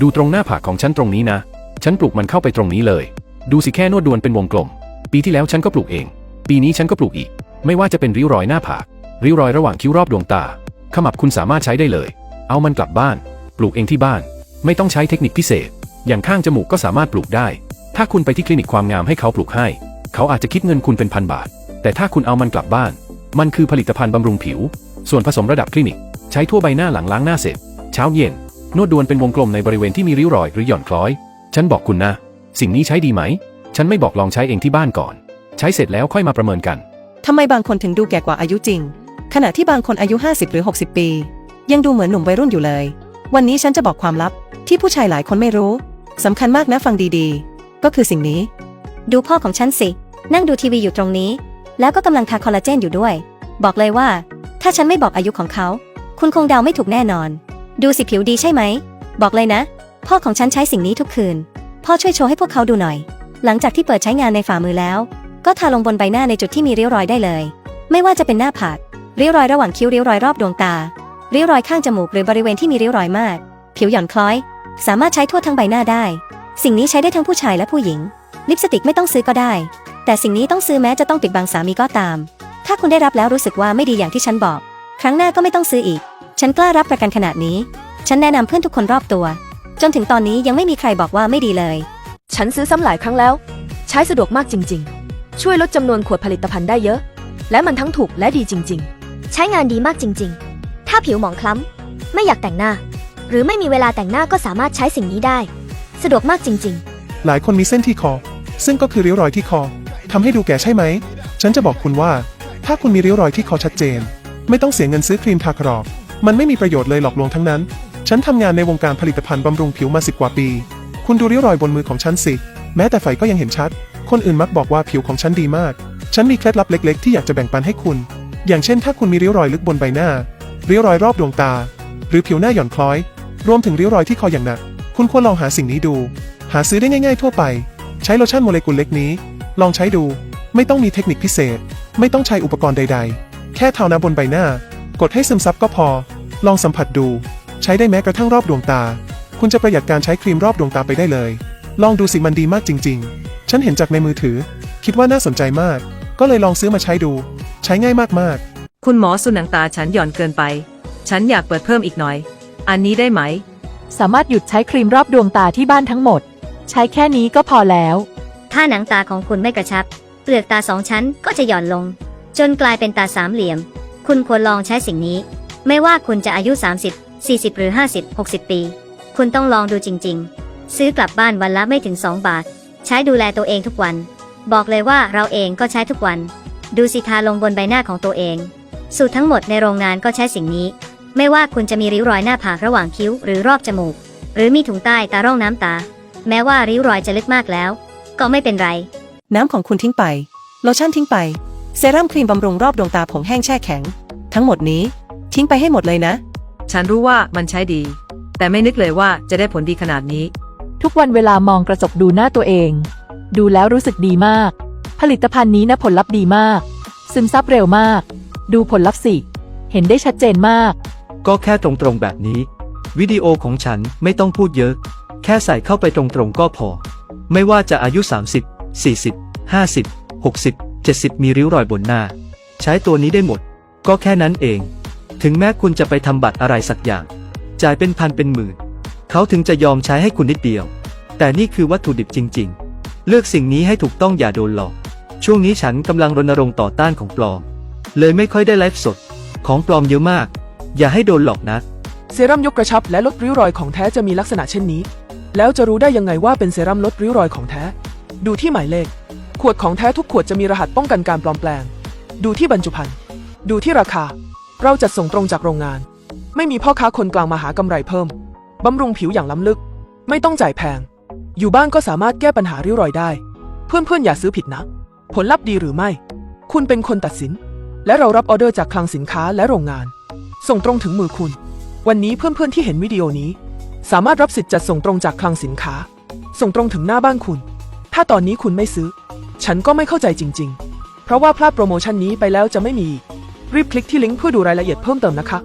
ดูตรงหน้าผากของฉันตรงนี้นะ ฉันปลูกมันเข้าไปตรงนี้เลย ดูสิแค่นวดดวนเป็นวงกลม ปีที่แล้วฉันก็ปลูกเอง ปีนี้ฉันก็ปลูกอีก ไม่ว่าจะเป็นริ้วรอยหน้าผาก ริ้วรอยระหว่างคิ้วรอบดวงตา ขมับคุณสามารถใช้ได้เลย เอามันกลับบ้าน ปลูกเองที่บ้าน ไม่ต้องใช้เทคนิคพิเศษ อย่างข้างจมูกก็สามารถปลูกได้ ถ้าคุณไปที่คลินิกความงามให้เขาปลูกให้ เขาอาจจะคิดเงินคุณเป็นพันบาท แต่ถ้าคุณเอามันกลับบ้าน มันคือผลิตภัณฑ์บำรุงผิว ส่วนผสมระดับคลินิก ใช้ทั่วใบหน้าหลังล้างหน้าเสร็จ เช้าเย็น นวดดวนเป็นวงกลมในบริเวณที่มีริ้วรอยหรือหย่อนคล้อย ฉันบอกคุณนะ สิ่งนี้ใช้ดีไหม ฉันไม่บอกลองใช้เองที่บ้านก่อน ใช้เสร็จแล้วค่อยมาประเมินกัน ทำไมบางคนถึงดูแก่กว่าอายุจริง ขณะที่บางคนอายุ 50 หรือ 60 ปี ยังดูเหมือนหนุ่มวัยรุ่นอยู่เลย วันนี้ฉันจะบอกความลับ ที่ผู้ชายหลายคนไม่รู้สำคัญมากนะฟังดีๆ ก็คือสิ่งนี้ ดูพ่อของฉันสิ นั่งดูทีวีอยู่ตรงนี้ แล้วก็กำลังทาคอลลาเจนอยู่ด้วย บอกเลยว่า ถ้าฉันไม่บอกอายุของเขา คุณคงเดาไม่ถูกแน่นอน ดูสิผิวดีใช่ไหม บอกเลยนะ พ่อของฉันใช้สิ่งนี้ทุกคืน พ่อช่วยโชว์ให้พวกเขาดูหน่อย หลังจากที่เปิดใช้งานในฝ่ามือแล้ว ก็ทาลงบนใบหน้าในจุดที่มีริ้วรอยได้เลย ไม่ว่าจะเป็นหน้าผากริ้วรอยระหว่างคิ้วริ้วรอยรอบดวงตา ริ้วรอยข้างจมูกหรือบริเวณที่มีริ้วรอยมาก ผิวหย่อนคล้อย สามารถใช้ทั่วทั้งใบหน้าได้ สิ่งนี้ใช้ได้ทั้งผู้ชายและผู้หญิง ลิปสติกไม่ต้องซื้อก็ได้ แต่สิ่งนี้ต้องซื้อแม้จะต้องปิดบังสามีก็ตาม ถ้าคุณได้รับแล้วรู้สึกว่าไม่ดีอย่างที่ฉันบอก ครั้งหน้าก็ไม่ต้องซื้ออีก ฉันกล้ารับประกันขนาดนี้ ฉันแนะนำเพื่อนทุกคนรอบตัว จนถึงตอนนี้ยังไม่มีใครบอกว่าไม่ดีเลย ฉันซื้อซ้ำหลายครั้งแล้ว ใช้สะดวกมากจริง ๆ ช่วยลดจำนวนขวดผลิตภัณฑ์ได้เยอะ และมันทั้งถูกและดีจริงใช้งานดีมากจริง ๆ ถ้าผิวหมองคล้ำ ไม่อยากแต่งหน้า หรือไม่มีเวลาแต่งหน้าก็สามารถใช้สิ่งนี้ได้ สะดวกมากจริงๆหลายคนมีเส้นที่คอ ซึ่งก็คือริ้วรอยที่คอทำให้ดูแก่ใช่ไหม ฉันจะบอกคุณว่า ถ้าคุณมีริ้วรอยที่คอชัดเจน ไม่ต้องเสียเงินซื้อครีมทากรอบ มันไม่มีประโยชน์เลยหลอกลวงทั้งนั้น ฉันทำงานในวงการผลิตภัณฑ์บำรุงผิวมาสิบกว่าปี คุณดูริ้วรอยบนมือของฉันสิ แม้แต่ไฟก็ยังเห็นชัด คนอื่นมักบอกว่าผิวของฉันดีมาก ฉันมีเคล็ดลับเล็ก ๆ ที่อยากจะแบ่งปันให้คุณ อย่างเช่น ถ้าคุณมีริ้วรอยลึกบนใบหน้า ริ้วรอยรอบดวงตา หรือผิวหน้าหย่อนคล้อย รวมถึงริ้วรอยที่คออย่างหนัก คุณควรลองหาสิ่งนี้ดู หาซื้อได้ง่าย ๆ ทั่วไป ใช้โลชั่นโมเลกุลเล็กนี้ ลองใช้ดู ไม่ต้องมีเทคนิคพิเศษ ไม่ต้องใช้อุปกรณ์ใด ๆ แค่เทาน้ำบนใบหน้ากดให้ซึมซับก็พอ ลองสัมผัสดู ใช้ได้แม้กระทั่งรอบดวงตา คุณจะประหยัดการใช้ครีมรอบดวงตาไปได้เลย ลองดูสิมันดีมากจริง ๆ ฉันเห็นจากในมือถือ คิดว่าน่าสนใจมาก ก็เลยลองซื้อมาใช้ดู ใช้ง่ายมากๆ คุณหมอสุนังตาฉันหย่อนเกินไป ฉันอยากเปิดเพิ่มอีกหน่อย อันนี้ได้ไหม สามารถหยุดใช้ครีมรอบดวงตาที่บ้านทั้งหมด ใช้แค่นี้ก็พอแล้ว ถ้าหนังตาของคุณไม่กระชับ เปลือกตาสองชั้นก็จะหย่อนลง จนกลายเป็นตาสามเหลี่ยม คุณควรลองใช้สิ่งนี้ ไม่ว่าคุณจะอายุ 30 40 หรือ 50 60 ปี คุณต้องลองดูจริง ๆ ซื้อกลับบ้านวันละไม่ถึง 2 บาท ใช้ดูแลตัวเองทุกวัน บอกเลยว่าเราเองก็ใช้ทุกวัน ดูสิทาลงบนใบหน้าของตัวเอง สูตรทั้งหมดในโรงงานก็ใช้สิ่งนี้ ไม่ว่าคุณจะมีริ้วรอยหน้าผากระหว่างคิ้วหรือรอบจมูก หรือมีถุงใต้ตาร่องน้ำตา แม้ว่าริ้วรอยจะลึกมากแล้ว ก็ไม่เป็นไร น้ำของคุณทิ้งไป โลชั่นทิ้งไป เซรั่มครีมบำรุงรอบดวงตาผงแห้งแช่แข็ง ทั้งหมดนี้ ทิ้งไปให้หมดเลยนะ ฉันรู้ว่ามันใช้ดี แต่ไม่นึกเลยว่าจะได้ผลดีขนาดนี้ ทุกวันเวลามองกระจกดูหน้าตัวเอง ดูแล้วรู้สึกดีมาก ผลิตภัณฑ์นี้นะผลลัพธ์ดีมาก ซึมซับเร็วมาก ดูผลลัพธ์สิ เห็นได้ชัดเจนมาก ก็แค่ตรงๆแบบนี้ วิดีโอของฉันไม่ต้องพูดเยอะ แค่ใส่เข้าไปตรงๆก็พอ ไม่ว่าจะอายุ 30 40 50 60 70 มีริ้วรอยบนหน้า ใช้ตัวนี้ได้หมด ก็แค่นั้นเอง ถึงแม้คุณจะไปทำบัตรอะไรสักอย่าง จ่ายเป็นพันเป็นหมื่น เขาถึงจะยอมใช้ให้คุณนิดเดียว แต่นี่คือวัตถุดิบจริง ๆ เลือกสิ่งนี้ให้ถูกต้องอย่าโดนหลอก ช่วงนี้ฉันกำลังรณรงค์ต่อต้านของปลอม เลยไม่ค่อยได้ไลฟ์สด ของปลอมเยอะมาก อย่าให้โดนหลอกนะเซรั่มยกกระชับและลดริ้วรอยของแท้จะมีลักษณะเช่นนี้ แล้วจะรู้ได้ยังไงว่าเป็นเซรั่มลดริ้วรอยของแท้ ดูที่หมายเลข ขวดของแท้ทุกขวดจะมีรหัสป้องกันการปลอมแปลง ดูที่บรรจุภัณฑ์ ดูที่ราคา เราจัดส่งตรงจากโรงงาน ไม่มีพ่อค้าคนกลางมาหากำไรเพิ่ม บำรุงผิวอย่างล้ำลึก ไม่ต้องจ่ายแพง อยู่บ้านก็สามารถแก้ปัญหาริ้วรอยได้ เพื่อนๆอย่าซื้อผิดนะ ผลลัพธ์ดีหรือไม่ คุณเป็นคนตัดสิน และเรารับออเดอร์จากคลังสินค้าและโรงงาน ส่งตรงถึงมือคุณ วันนี้เพื่อนๆที่เห็นวิดีโอนี้ สามารถรับสิทธิ์จัดส่งตรงจากคลังสินค้า ส่งตรงถึงหน้าบ้านคุณ ถ้าตอนนี้คุณไม่ซื้อ ฉันก็ไม่เข้าใจจริง ๆ เพราะว่าพลาดโปรโมชั่นนี้ไปแล้วจะไม่มีอีก รีบคลิกที่ลิงก์เพื่อดูรายละเอียดเพิ่มเติมนะคะ